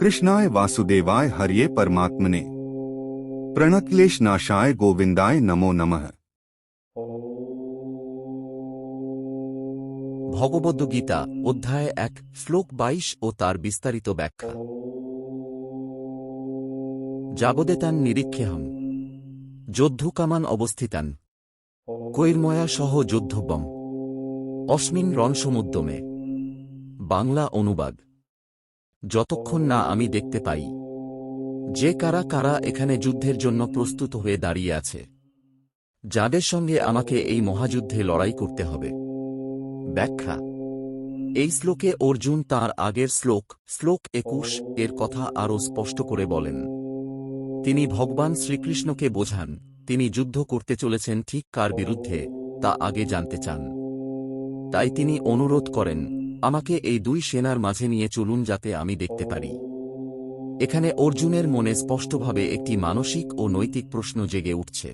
કૃષ્ણાય વાસુદેવાય હરિયે પરમાત્મને પ્રણતલેશ નાશાય ગોવિંદાય નમો નમઃ ভগবদ্গীতা অধ্যায় এক, শ্লোক বাইশ ও তার বিস্তারিত ব্যাখ্যা। যাবদেতান নিরীক্ষেহম। যোদ্ধকামান অবস্থিতান। কৈর্ময়া সহ যুদ্ধবম অস্মিন রণসমুদ্যমে বাংলা অনুবাদ। যতক্ষণ না আমি দেখতে পাই, যে কারা কারা এখানে যুদ্ধের জন্য প্রস্তুত হয়ে দাঁড়িয়ে আছে। যাদের সঙ্গে আমাকে এই মহাযুদ্ধে লড়াই করতে হবে। ব্যাখ্যা। এই শ্লোকে অর্জুন তার আগের শ্লোক শ্লোক একুশ, এর কথা আরও স্পষ্ট করে বলেন। তিনি ভগবান শ্রীকৃষ্ণকে বোঝান, তিনি যুদ্ধ করতে চলেছেন ঠিক কার বিরুদ্ধে, তা আগে জানতে চান। তাই তিনি অনুরোধ করেন আমাকে এই দুই সেনার মাঝে নিয়ে চলুন যাতে আমি দেখতে পারি। এখানে অর্জুনের মনে স্পষ্টভাবে একটি মানসিক ও নৈতিক প্রশ্ন জেগে উঠছে।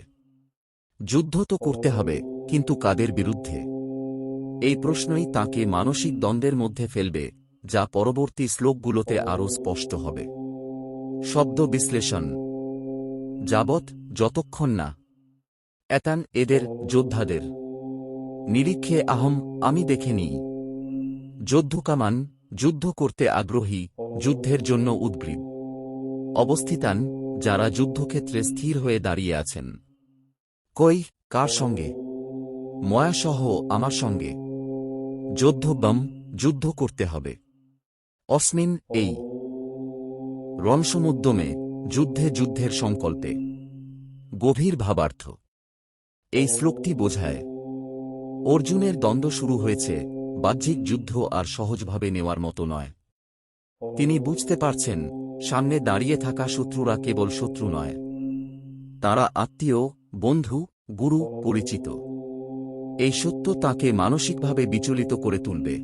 যুদ্ধ তো করতে হবে, কিন্তু কাদের বিরুদ্ধে? এই প্রশ্নই তাকে মানসিক দ্বন্দ্বের মধ্যে ফেলবে, যা পরবর্তী শ্লোকগুলোতে আরও স্পষ্ট হবে। শব্দ বিশ্লেষণ। যাবৎ, যতক্ষণ না। এতান এদের, যোদ্ধাদের। নিরীক্ষে আহম, আমি দেখে নিই। যুদ্ধকামান যুদ্ধ করতে আগ্রহী, যুদ্ধের জন্য উদ্গ্রীব। অবস্থিতান, যারা যুদ্ধক্ষেত্রে স্থির হয়ে দাঁড়িয়ে আছেন। কই, কার সঙ্গে? ময়াসহ আমার সঙ্গে। যোদ্ধবম যুদ্ধ করতে হবে। অস্মিন এই। রণসমুদ্যমে যুদ্ধে যুদ্ধের সংকল্পে। গভীর ভাবার্থ। এই শ্লোকটি বোঝায়। অর্জুনের দ্বন্দ্ব শুরু হয়েছে বাহ্যিক যুদ্ধ আর সহজভাবে নেওয়ার মতো নয়। তিনি বুঝতে পারছেন, সামনে দাঁড়িয়ে থাকা শত্রুরা কেবল শত্রু নয়। তারা আত্মীয়, বন্ধু, গুরু, পরিচিত। এই সত্য তাকে মানসিকভাবে বিচলিত করে তুলবে।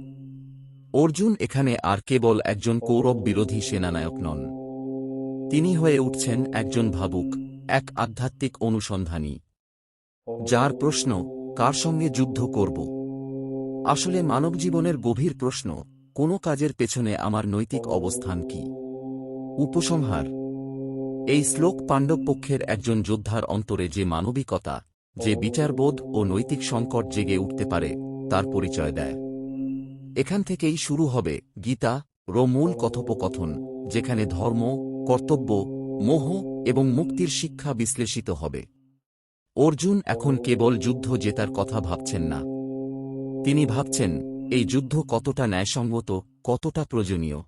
অর্জুন এখানে আর কেবল একজন কৌরব বিরোধী সেনানায়ক নন। তিনি হয়ে উঠছেন একজন ভাবুক, এক আধ্যাত্মিক অনুসন্ধানী। যার প্রশ্ন, কার সঙ্গে যুদ্ধ করব? আসলে মানব জীবনের গভীর প্রশ্ন, কোনো কাজের পেছনে আমার নৈতিক অবস্থান কি? উপসংহার। এই শ্লোক পাণ্ডব পক্ষের একজন যোদ্ধার অন্তরে যে মানবিকতা, যে বিচারবোধ ও নৈতিক সংকট জেগে উঠতে পারে, তার পরিচয় দেয়। এখান থেকেই শুরু হবে গীতা রো মূল কথোপকথন, যেখানে ধর্ম, কর্তব্য, মোহ এবং মুক্তির শিক্ষা বিশ্লেষিত হবে। অর্জুন এখন কেবল যুদ্ধ জেতার কথা ভাবছেন না। তিনি ভাবছেন এই যুদ্ধ কতটা ন্যায়সঙ্গত কতটা প্রয়োজনীয়।